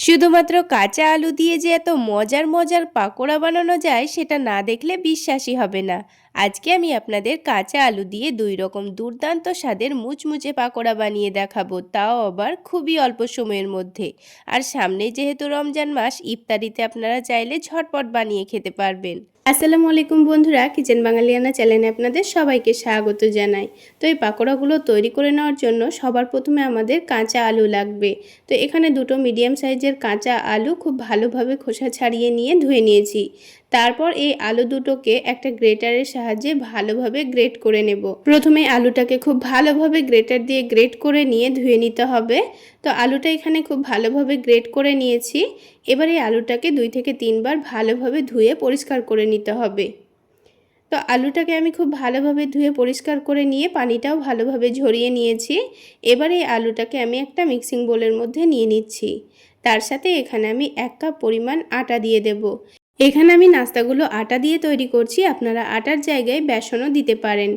শুধুমাত্র কাঁচা আলু দিয়ে যে এত মজার মজার পাকোড়া বানানো যায়, সেটা না দেখলে বিশ্বাসই হবে না। আজকে আমি আপনাদের কাঁচা আলু দিয়ে দুই রকম দুর্দান্ত স্বাদের মুচমুচে পাকোড়া বানিয়ে দেখাবো, তাও আবার খুবই অল্প সময়ের মধ্যে। আর সামনে যেহেতু রমজান মাস, ইফতারিতে আপনারা চাইলে ঝটপট বানিয়ে খেতে পারবেন। আসসালামু আলাইকুম বন্ধুরা, কিচেন বাঙালিয়ানা চ্যানেলে আপনাদের সবাইকে স্বাগত জানাই। তো এই পাকোড়াগুলো তৈরি করে নেওয়ার জন্য সবার প্রথমে আমাদের কাঁচা আলু লাগবে। তো এখানে দুটো মিডিয়াম সাইজের কাঁচা আলু খুব ভালোভাবে খোসা ছাড়িয়ে নিয়ে ধুয়ে নিয়েছি। তারপর এই আলু দুটোকে একটা গ্রেটারের সাহায্যে ভালোভাবে গ্রেট করে নেব। প্রথমে আলুটাকে খুব ভালোভাবে গ্রেটার দিয়ে গ্রেট করে নিয়ে ধুয়ে নিতে হবে। তো আলুটা এখানে খুব ভালোভাবে গ্রেট করে নিয়েছি। এবার এই আলুটাকে দুই থেকে তিনবার ভালোভাবে ধুয়ে পরিষ্কার করে নিতে হবে। তো আলুটাকে আমি খুব ভালোভাবে ধুয়ে পরিষ্কার করে নিয়ে পানিটাও ভালোভাবে ঝরিয়ে নিয়েছি। এবার এই আলুটাকে আমি একটা মিক্সিং বোলের মধ্যে নিয়ে নিচ্ছি। তার সাথে এখানে আমি এক কাপ পরিমাণ আটা দিয়ে দেব। এখানে আমি নাস্তাগুলো আটা দিয়ে তৈরি করছি। আপনারা আটার জায়গায় বেসনও দিতে পারেন।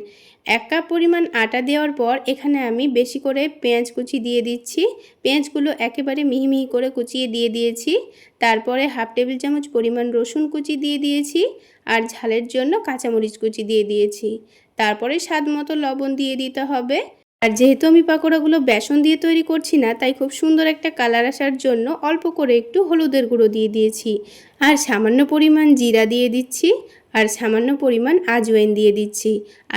এক কাপ পরিমাণ আটা দেওয়ার পর এখানে আমি বেশি করে পেঁয়াজ কুচি দিয়ে দিচ্ছি। পেঁয়াজগুলো একেবারে মিহি মিহি করে কুচিয়ে দিয়ে দিয়েছি। তারপরে হাফ টেবিল চামচ পরিমাণ রসুন কুচি দিয়ে দিয়েছি আর ঝালের জন্য কাঁচামরিচ কুচি দিয়ে দিয়েছি। তারপরে স্বাদ মতো লবণ দিয়ে দিতে হবে। আর যেহেতু আমি পাকোড়াগুলো বেসন দিয়ে তৈরি করছি না, তাই খুব সুন্দর একটা কালার আসার জন্য অল্প করে একটু হলুদের গুঁড়ো দিয়ে দিয়েছি। আর সামান্য পরিমাণ জিরা দিয়ে দিচ্ছি, আর সামান্য পরিমাণ আজওয়াইন দিয়ে দিচ্ছি।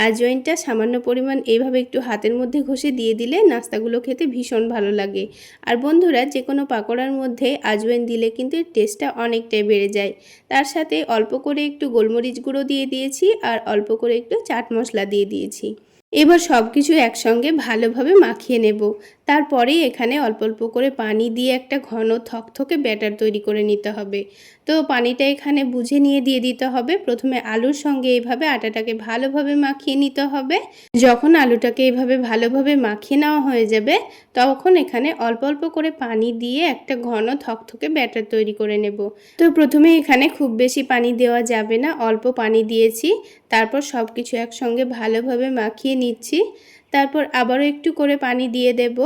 আজওয়াইনটা সামান্য পরিমাণ এইভাবে একটু হাতের মধ্যে ঘষে দিয়ে দিলে নাস্তাগুলো খেতে ভীষণ ভালো লাগে। আর বন্ধুরা যে কোনো পাকোড়ার মধ্যে আজওয়াইন দিলে কিন্তু এর টেস্টটা অনেকটাই বেড়ে যায়। তার সাথে অল্প করে একটু গোলমরিচ গুঁড়ো দিয়ে দিয়েছি, আর অল্প করে একটু চাট মশলা দিয়ে দিয়েছি। এবার সব কিছু একসঙ্গে ভালোভাবে মাখিয়ে নেব। তারপরেই এখানে অল্প অল্প করে পানি দিয়ে একটা ঘন থকথকে ব্যাটার তৈরি করে নিতে হবে। তো পানিটা এখানে বুঝে নিয়ে দিয়ে দিতে হবে। প্রথমে আলুর সঙ্গে এইভাবে আটাটাকে ভালোভাবে মাখিয়ে নিতে হবে। যখন আলুটাকে এইভাবে ভালোভাবে মাখিয়ে নেওয়া হয়ে যাবে, তখন এখানে অল্প অল্প করে পানি দিয়ে একটা ঘন থকথকে ব্যাটার তৈরি করে নেব। তো প্রথমে এখানে খুব বেশি পানি দেওয়া যাবে না, অল্প পানি দিয়েছি। তারপর সব কিছু একসঙ্গে ভালোভাবে মাখিয়ে নিচ্ছি। তারপর আবারও একটু করে পানি দিয়ে দেব।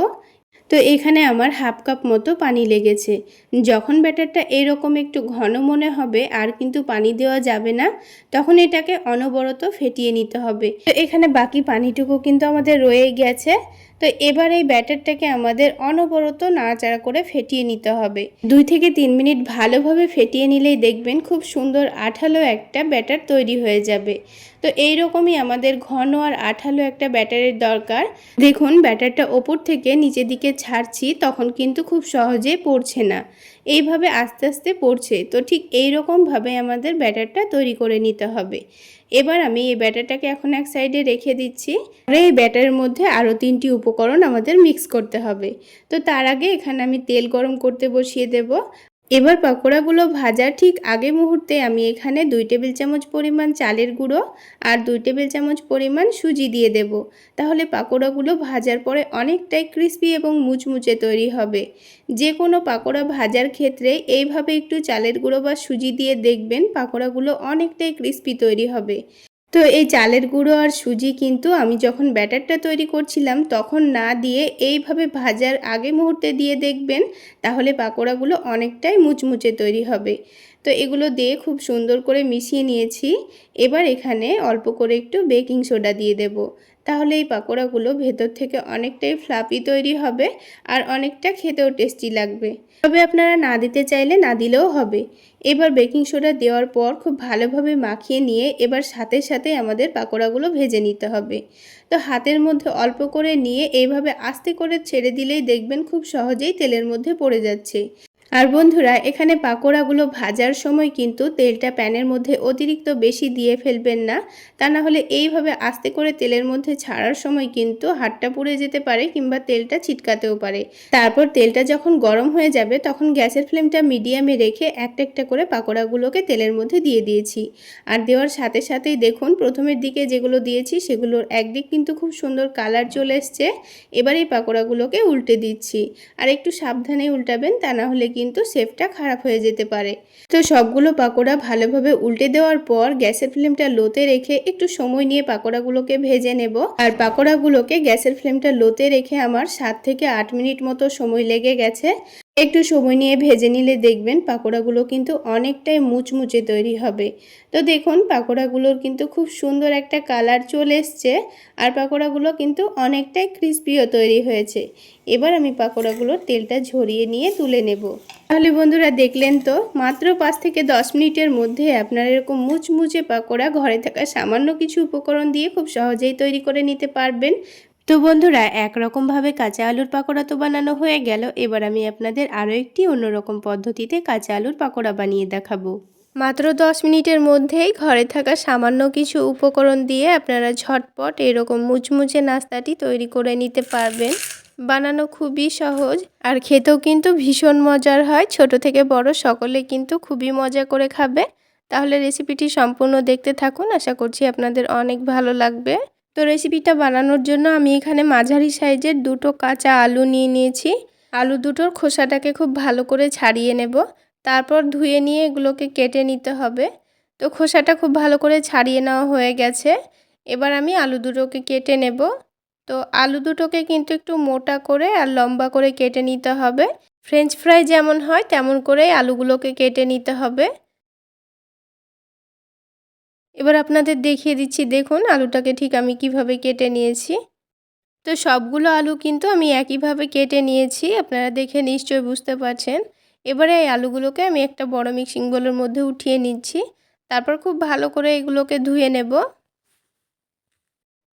তো এখানে আমার হাফ কাপ মতো পানি লেগেছে। যখন ব্যাটারটা এরকম একটু ঘন মনে হবে আর কিন্তু পানি দেওয়া যাবে না, তখন এটাকে অনবরত ফেটিয়ে নিতে হবে। তো এখানে বাকি পানিটুকু কিন্তু আমাদের রয়ে গেছে। তো এবার এই ব্যাটারটাকে আমাদের অনবরত নাড়াচাড়া করে ফেটিয়ে নিতে হবে। দুই থেকে তিন মিনিট ভালোভাবে ফেটিয়ে নিলেই দেখবেন খুব সুন্দর আঠালো একটা ব্যাটার তৈরি হয়ে যাবে। তো এই রকমই আমাদের ঘন আর আঠালো একটা ব্যাটারের দরকার। দেখুন, ব্যাটারটা ওপর থেকে নিচের দিকে ছাড়ছি, তখন কিন্তু খুব সহজে পড়ছে না। এইভাবে আস্তে আস্তে পড়ছে। তো ঠিক এই রকমভাবে আমাদের ব্যাটারটা তৈরি করে নিতে হবে। এবার আমি এই ব্যাটারটাকে এখন এক সাইডে রেখে দিচ্ছি। আর এই ব্যাটারের মধ্যে আরও তিনটি উপকরণ আমাদের মিক্স করতে হবে। তো তার আগে এখানে আমি তেল গরম করতে বসিয়ে দেব। এবার পকোড়াগুলো ভাজার ঠিক আগে মুহূর্তে আমি এখানে দুই টেবিল চামচ পরিমাণ চালের গুঁড়ো আর দুই টেবিল চামচ পরিমাণ সুজি দিয়ে দেব। তাহলে পাকোড়াগুলো ভাজার পরে অনেকটাই ক্রিস্পি এবং মুচমুচে তৈরি হবে। যে কোনো পাকোড়া ভাজার ক্ষেত্রে এইভাবে একটু চালের গুঁড়ো বা সুজি দিয়ে দেখবেন পাকোড়াগুলো অনেকটাই ক্রিস্পি তৈরি হবে। তো এই চালের গুঁড়ো আর সুজি কিন্তু আমি যখন ব্যাটারটা তৈরি করছিলাম, তখন না দিয়ে এইভাবে ভাজার আগে মুহূর্তে দিয়ে দেখবেন, তাহলে পাকোড়াগুলো অনেকটাই মুচমুচে তৈরি হবে। তো এগুলো দিয়ে খুব সুন্দর করে মিশিয়ে নিয়েছি। এবার এখানে অল্প করে একটু বেকিং সোডা দিয়ে দেব। তাহলে এই পাকোড়াগুলো ভেতর থেকে অনেকটাই ফ্লাপি তৈরি হবে আর অনেকটা খেতেও টেস্টি লাগবে। তবে আপনারা না দিতে চাইলে না দিলেও হবে। এবার বেকিং সোডা দেওয়ার পর খুব ভালোভাবে মাখিয়ে নিয়ে এবার সাথে সাথে আমাদের পাকোড়াগুলো ভেজে নিতে হবে। তো হাতের মধ্যে অল্প করে নিয়ে এইভাবে আস্তে করে ছেড়ে দিলেই দেখবেন খুব সহজেই তেলের মধ্যে পড়ে যাচ্ছে। আর বন্ধুরা, এখানে পাকোড়াগুলো ভাজার সময় কিন্তু তেলটা প্যানের মধ্যে অতিরিক্ত বেশি দিয়ে ফেলবেন না। তা না হলে এইভাবে আস্তে করে তেলের মধ্যে ছাড়ার সময় কিন্তু হাতটা পুড়ে যেতে পারে কিংবা তেলটা ছিটকাতেও পারে। তারপর তেলটা যখন গরম হয়ে যাবে, তখন গ্যাসের ফ্লেমটা মিডিয়ামে রেখে একটা একটা করে পাকোড়াগুলোকে তেলের মধ্যে দিয়ে দিয়েছি। আর দেওয়ার সাথে সাথেই দেখুন, প্রথমের দিকে যেগুলো দিয়েছি, সেগুলোর একদিক কিন্তু খুব সুন্দর কালার চলে এসছে। এবার এই পাকোড়াগুলোকে উল্টে দিচ্ছি। আর একটু সাবধানে উল্টাবেন, তা না হলে কিন্তু শেপটা খারাপ হয়ে যেতে পারে। তো সবগুলো পাকোড়া ভালোভাবে উল্টে দেওয়ার পর গ্যাসের ফ্লেমটা লোতে রেখে একটু সময় নিয়ে পাকোড়াগুলোকে ভেজে নেব। আর পাকোড়াগুলোকে গ্যাসের ফ্লেমটা লোতে রেখে আমার সাত থেকে আট মিনিট মতো সময় লেগে গেছে। একটু সময় নিয়ে ভেজে নিলে দেখবেন পাকোড়াগুলো কিন্তু অনেকটাই মুচমুচে তৈরি হবে। তো দেখুন, পাকোড়াগুলোর কিন্তু খুব সুন্দর একটা কালার চলে এসছে আর পাকোড়াগুলো কিন্তু অনেকটাই ক্রিস্পিও তৈরি হয়েছে। এবার আমি পাকোড়াগুলোর তেলটা ঝরিয়ে নিয়ে তুলে নেব। তাহলে বন্ধুরা দেখলেন তো, মাত্র পাঁচ থেকে দশ মিনিটের মধ্যে আপনারা এরকম মুচমুচে পাকোড়া ঘরে থাকা সামান্য কিছু উপকরণ দিয়ে খুব সহজেই তৈরি করে নিতে পারবেন। তো বন্ধুরা, একরকমভাবে কাঁচা আলুর পাকোড়া তো বানানো হয়ে গেল। এবার আমি আপনাদের আরও একটি অন্যরকম পদ্ধতিতে কাঁচা আলুর পাকোড়া বানিয়ে দেখাবো। মাত্র দশ মিনিটের মধ্যেই ঘরে থাকা সামান্য কিছু উপকরণ দিয়ে আপনারা ঝটপট এরকম মুচমুচে নাস্তাটি তৈরি করে নিতে পারবেন। বানানো খুবই সহজ আর খেতেও কিন্তু ভীষণ মজার হয়। ছোট থেকে বড় সকলে কিন্তু খুবই মজা করে খাবে। তাহলে রেসিপিটি সম্পূর্ণ দেখতে থাকুন। আশা করছি আপনাদের অনেক ভালো লাগবে। তো রেসিপিটা বানানোর জন্য আমি এখানে মাঝারি সাইজের দুটো কাঁচা আলু নিয়ে নিয়েছি। আলু দুটোর খোসাটাকে খুব ভালো করে ছাড়িয়ে নেব। তারপর ধুয়ে নিয়ে এগুলোকে কেটে নিতে হবে। তো খোসাটা খুব ভালো করে ছাড়িয়ে নেওয়া হয়ে গেছে। এবার আমি আলু দুটোকে কেটে নেব। তো আলু দুটোকে কিন্তু একটু মোটা করে আর লম্বা করে কেটে নিতে হবে। ফ্রেঞ্চ ফ্রাই যেমন হয়, তেমন করেই আলুগুলোকে কেটে নিতে হবে। এবার আপনাদের দেখিয়ে দিচ্ছি, দেখুন আলুটাকে ঠিক আমি কীভাবে কেটে নিয়েছি। তো সবগুলো আলু কিন্তু আমি একইভাবে কেটে নিয়েছি, আপনারা দেখে নিশ্চয়ই বুঝতে পারছেন। এবারে এই আলুগুলোকে আমি একটা বড় মিক্সিং বোলের মধ্যে উঠিয়ে নিচ্ছি, তারপর খুব ভালো করে এগুলোকে ধুয়ে নেব।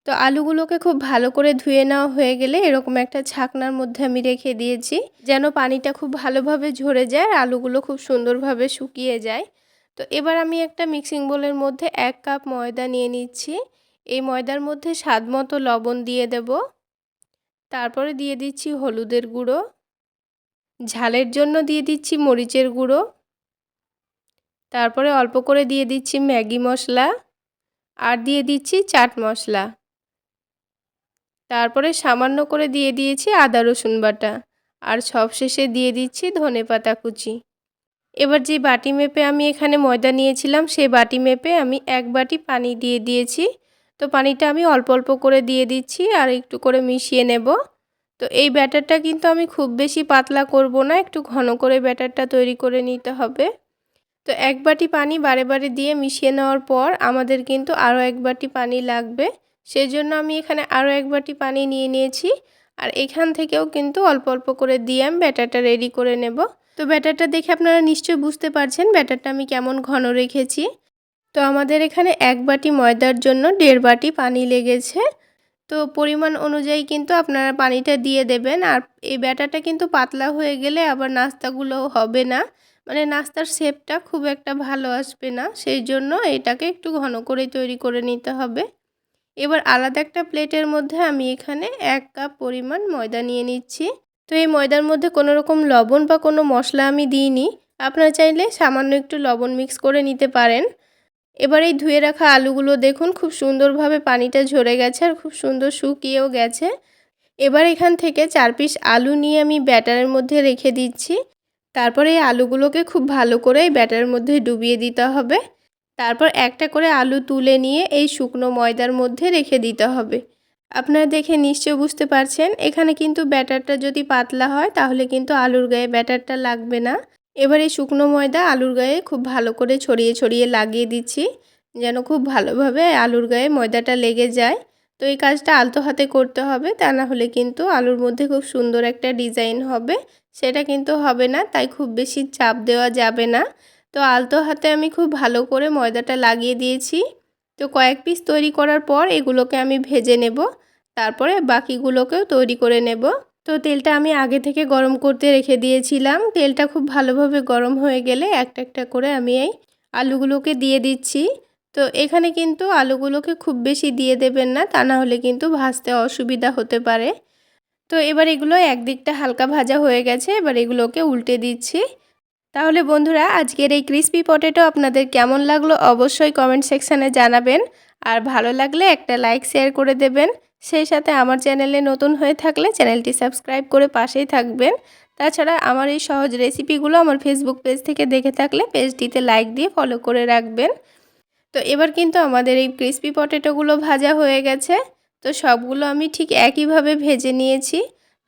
তো আলুগুলোকে খুব ভালো করে ধুয়ে নেওয়া হয়ে গেলে এরকম একটা ছাকনার মধ্যে আমি রেখে দিয়েছি, যেন পানিটা খুব ভালোভাবে ঝরে যায় আর আলুগুলো খুব সুন্দরভাবে শুকিয়ে যায়। তো এবার আমি একটা মিক্সিং বোলের মধ্যে এক কাপ ময়দা নিয়ে নিচ্ছি। এই ময়দার মধ্যে স্বাদ মতো লবণ দিয়ে দেব। তারপরে দিয়ে দিচ্ছি হলুদের গুঁড়ো। ঝালের জন্য দিয়ে দিচ্ছি মরিচের গুঁড়ো। তারপরে অল্প করে দিয়ে দিচ্ছি ম্যাগি মশলা। আর দিয়ে দিচ্ছি চাট মশলা। তারপরে সামান্য করে দিয়ে দিয়েছি আদা রসুন বাটা। আর সবশেষে দিয়ে দিচ্ছি ধনে পাতা কুচি। এবার যে বাটি মেপে আমি এখানে ময়দা নিয়েছিলাম, সেই বাটি মেপে আমি এক বাটি পানি দিয়ে দিয়েছি। তো পানিটা আমি অল্প অল্প করে দিয়ে দিচ্ছি আর একটু করে মিশিয়ে নেব। তো এই ব্যাটারটা কিন্তু আমি খুব বেশি পাতলা করব না, একটু ঘন করে ব্যাটারটা তৈরি করে নিতে হবে। তো এক বাটি পানি বারে বারে দিয়ে মিশিয়ে নেওয়ার পর আমাদের কিন্তু আরও এক বাটি পানি লাগবে। সেই জন্য আমি এখানে আরও এক বাটি পানি নিয়ে নিয়েছি। আর এখান থেকেও কিন্তু অল্প অল্প করে দিয়ে আমি ব্যাটারটা রেডি করে নেব। তো ব্যাটারটা দেখে আপনারা নিশ্চয়ই বুঝতে পারছেন ব্যাটারটা আমি কেমন ঘন রেখেছি। তো আমাদের এখানে এক বাটি ময়দার জন্য দেড় বাটি পানি লেগেছে। তো পরিমাণ অনুযায়ী কিন্তু আপনারা পানিটা দিয়ে দেবেন। আর এই ব্যাটারটা কিন্তু পাতলা হয়ে গেলে আবার নাস্তাগুলো হবে না। মানে নাস্তার শেপটা খুব একটা ভালো আসবে না। সেই জন্য এটাকে একটু ঘন করে তৈরি করে নিতে হবে। এবার আলাদা একটা প্লেটের মধ্যে আমি এখানে এক কাপ পরিমাণ ময়দা নিয়ে নিচ্ছি। তো এই ময়দার মধ্যে কোনো রকম লবণ বা কোনো মশলা আমি দিইনি। আপনারা চাইলে সামান্য একটু লবণ মিক্স করে নিতে পারেন। এবার এই ধুয়ে রাখা আলুগুলো দেখুন, খুব সুন্দরভাবে পানিটা ঝরে গেছে আর খুব সুন্দর শুকিয়েও গেছে। এবার এখান থেকে চার পিস আলু নিয়ে আমি ব্যাটারের মধ্যে রেখে দিচ্ছি। তারপরে এই আলুগুলোকে খুব ভালো করে এই ব্যাটারের মধ্যে ডুবিয়ে দিতে হবে। তারপর একটা করে আলু তুলে নিয়ে এই শুকনো ময়দার মধ্যে রেখে দিতে হবে। আপনারা দেখে নিশ্চয় বুঝতে পারছেন, এখানে কিন্তু ব্যাটারটা যদি পাতলা হয়, তাহলে কিন্তু আলুর গায়ে ব্যাটারটা লাগবে না। এবার এই শুকনো ময়দা আলুর গায়ে খুব ভালো করে ছড়িয়ে ছড়িয়ে লাগিয়ে দিচ্ছি, যেন খুব ভালোভাবে আলুর গায়ে ময়দাটা লেগে যায়। তো এই কাজটা আলতো হাতে করতে হবে, তা না হলে কিন্তু আলুর মধ্যে খুব সুন্দর একটা ডিজাইন হবে, সেটা কিন্তু হবে না, তাই খুব বেশি চাপ দেওয়া যাবে না। তো আলতো হাতে আমি খুব ভালো করে ময়দাটা লাগিয়ে দিয়েছি। তো কয়েক পিস তৈরি করার পর এগুলোকে আমি ভেজে নেব। তারপরে বাকিগুলোকেও তৈরি করে নেব। তো তেলটা আমি আগে থেকে গরম করতে রেখে দিয়েছিলাম। তেলটা খুব ভালোভাবে গরম হয়ে গেলে একটা একটা করে আমি এই আলুগুলোকে দিয়ে দিচ্ছি। তো এখানে কিন্তু আলুগুলোকে খুব বেশি দিয়ে দেবেন না, তা না হলে কিন্তু ভাজতে অসুবিধা হতে পারে। তো এবার এগুলো একদিকটা হালকা ভাজা হয়ে গেছে, এবার এগুলোকে উল্টে দিচ্ছি। তাহলে বন্ধুরা, আজকের এই ক্রিসপি পটেটো আপনাদের কেমন লাগল অবশ্যই কমেন্ট সেকশানে জানাবেন। আর ভালো লাগলে একটা লাইক শেয়ার করে দেবেন। সেই সাথে আমার চ্যানেলে নতুন হয়ে থাকলে চ্যানেলটি সাবস্ক্রাইব করে পাশেই থাকবেন। তাছাড়া আমার এই সহজ রেসিপিগুলো আমার ফেসবুক পেজ থেকে দেখে থাকলে পেজটিতে লাইক দিয়ে ফলো করে রাখবেন। তো এবার কিন্তু আমাদের এই ক্রিসপি পটেটোগুলো ভাজা হয়ে গেছে। তো সবগুলো আমি ঠিক একইভাবে ভেজে নিয়েছি।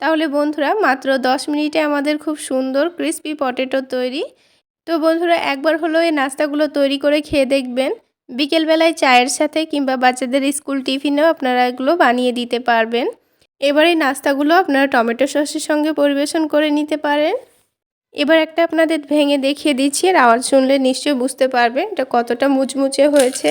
তাহলে বন্ধুরা মাত্র 10 মিনিটে আমাদের খুব সুন্দর ক্রিস্পি পটেটো তৈরি। তো বন্ধুরা একবার হলো এই নাস্তাগুলো তৈরি করে খেয়ে দেখবেন। বিকেলবেলায় চায়ের সাথে কিংবা বাচ্চাদের স্কুল টিফিনেও আপনারা এগুলো বানিয়ে দিতে পারবেন। এবার এই নাস্তাগুলো আপনারা টমেটো সসের সঙ্গে পরিবেশন করে নিতে পারেন। এবার একটা আপনাদের ভেঙে দেখিয়ে দিচ্ছি আর আওয়াজ শুনলে নিশ্চয়ই বুঝতে পারবেন এটা কতটা মুচমুচে হয়েছে।